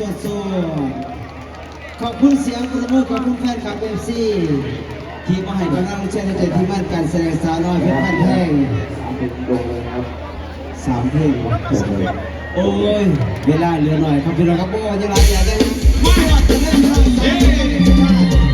สดขอบคุณเสียงประมือขอบคุณแฟนคลับเอฟซีที่มาให้กำลังใจในที่มั่นการแสดงสาวน้อยเพชรพันแท่งสามเพลงโอ้ย เวลาเหลือหน่อยครับพี่น้องครับโอ้ยยังไงอย่าได้ไม่ว่าจะเล่นเท่าไหร่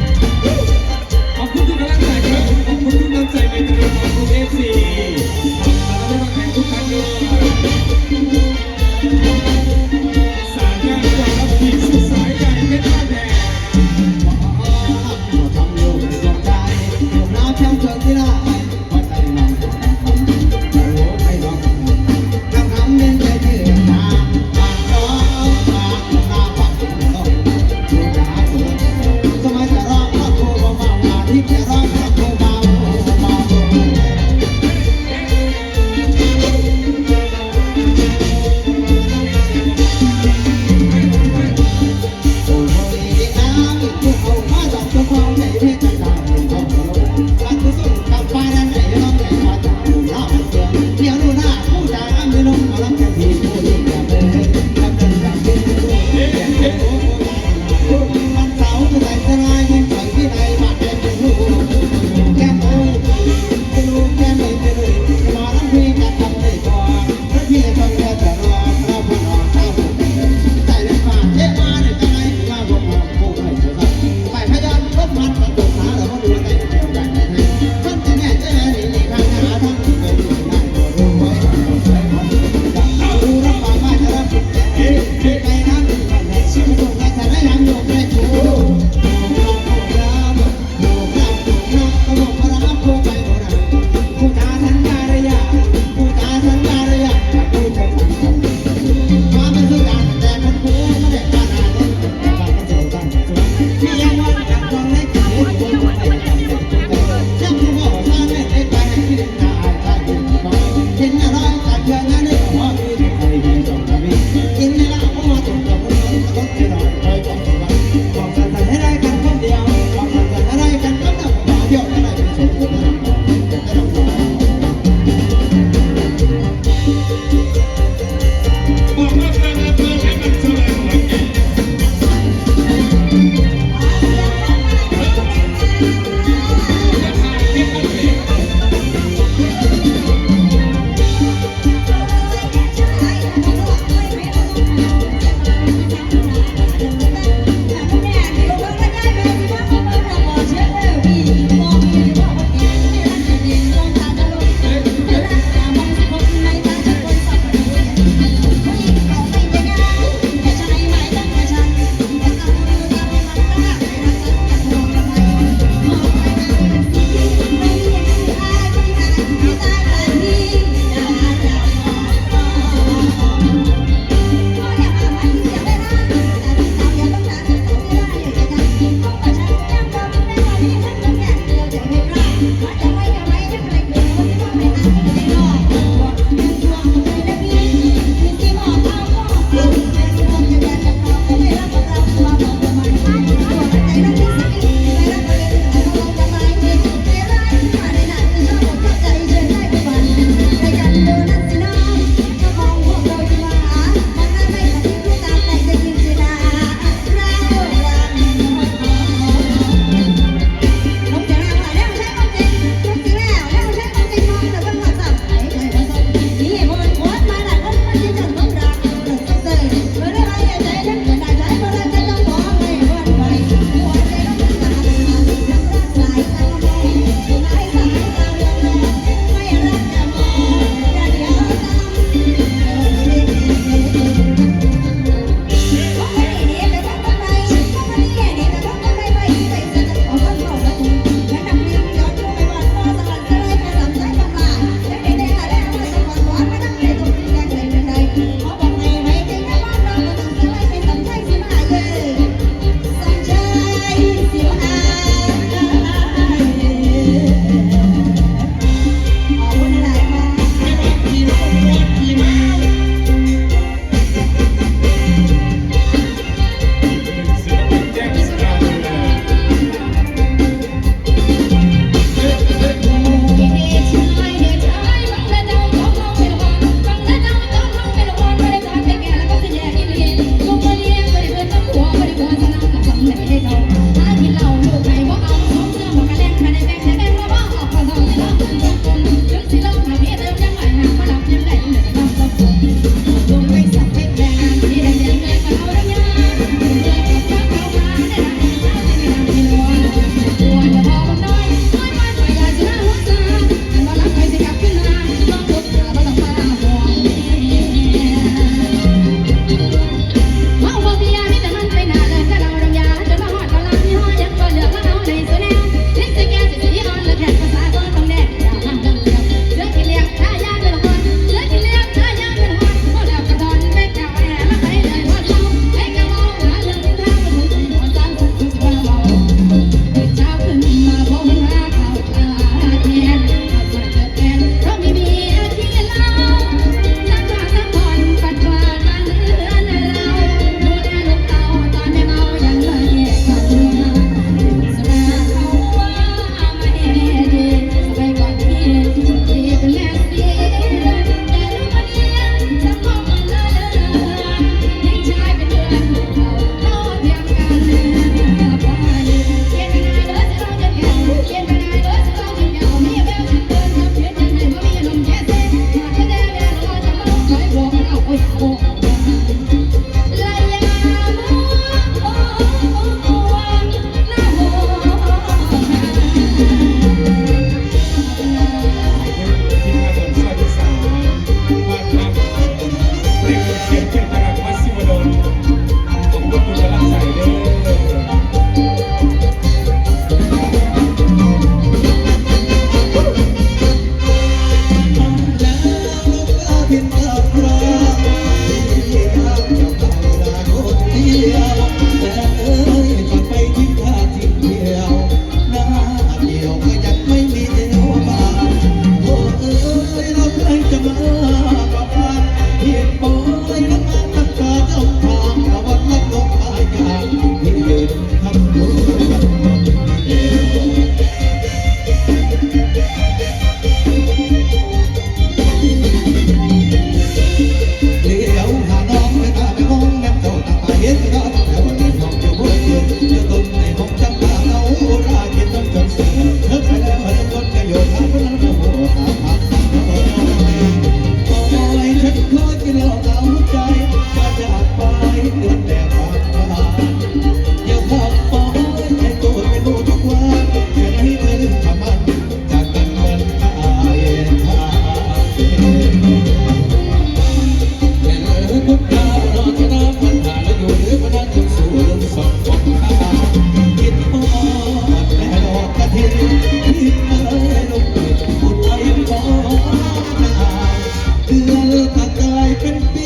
that I can be